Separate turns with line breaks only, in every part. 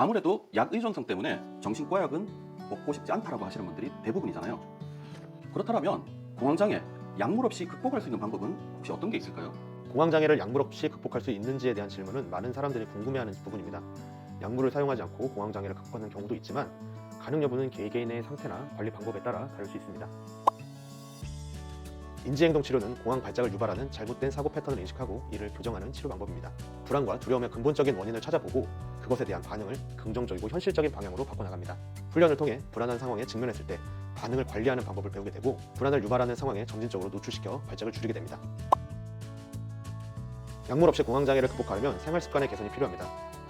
아무래도 약 의존성 때문에 정신과 약은 먹고 싶지 않다라고 하시는 분들이 대부분이잖아요. 그렇다면 공황장애 약물 없이 극복할 수 있는 방법은 혹시 어떤 게 있을까요?
공황장애를 약물 없이 극복할 수 있는지에 대한 질문은 많은 사람들이 궁금해하는 부분입니다. 약물을 사용하지 않고 공황장애를 극복하는 경우도 있지만 가능 여부는 개개인의 상태나 관리 방법에 따라 다를 수 있습니다. 인지행동 치료는 공황 발작을 유발하는 잘못된 사고 패턴을 인식하고 이를 교정하는 치료 방법입니다. 불안과 두려움의 근본적인 원인을 찾아보고 그것에 대한 반응을 긍정적이고 현실적인 방향으로 바꿔나갑니다. 훈련을 통해 불안한 상황에 직면했을 때 반응을 관리하는 방법을 배우게 되고 불안을 유발하는 상황에 점진적으로 노출시켜 발작을 줄이게 됩니다. 약물 없이 공황장애를 극복하려면 생활 습관의 개선이 필요합니다.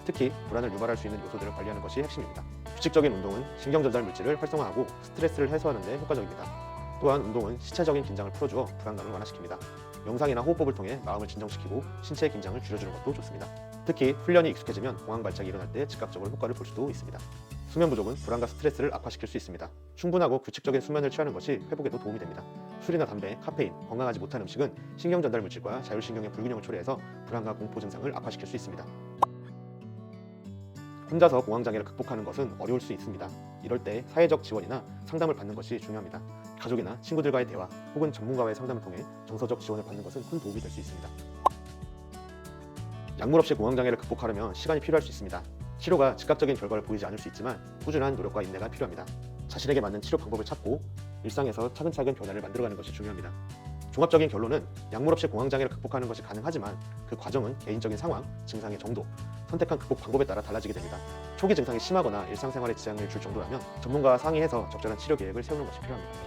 특히 불안을 유발할 수 있는 요소들을 관리하는 것이 핵심입니다. 규칙적인 운동은 신경 전달 물질을 활성화하고 스트레스를 해소하는 데 효과적입니다. 또한 운동은 시체적인 긴장을 풀어주어 불안감을 완화시킵니다. 명상이나 호흡법을 통해 마음을 진정시키고 신체의 긴장을 줄여주는 것도 좋습니다. 특히 훈련이 익숙해지면 공황 발작이 일어날 때 즉각적으로 효과를 볼 수도 있습니다. 수면 부족은 불안과 스트레스를 악화시킬 수 있습니다. 충분하고 규칙적인 수면을 취하는 것이 회복에도 도움이 됩니다. 술이나 담배, 카페인, 건강하지 못한 음식은 신경 전달 물질과 자율신경의 불균형을 초래해서 불안과 공포 증상을 악화시킬 수 있습니다. 혼자서 공황장애를 극복하는 것은 어려울 수 있습니다. 이럴 때 사회적 지원이나 상담을 받는 것이 중요합니다. 가족이나 친구들과의 대화 혹은 전문가와의 상담을 통해 정서적 지원을 받는 것은 큰 도움이 될 수 있습니다. 약물 없이 공황장애를 극복하려면 시간이 필요할 수 있습니다. 치료가 즉각적인 결과를 보이지 않을 수 있지만 꾸준한 노력과 인내가 필요합니다. 자신에게 맞는 치료 방법을 찾고 일상에서 차근차근 변화를 만들어가는 것이 중요합니다. 종합적인 결론은 약물 없이 공황장애를 극복하는 것이 가능하지만 그 과정은 개인적인 상황, 증상의 정도, 선택한 극복 방법에 따라 달라지게 됩니다. 초기 증상이 심하거나 일상생활에 지장을 줄 정도라면 전문가와 상의해서 적절한 치료 계획을 세우는 것이 필요합니다.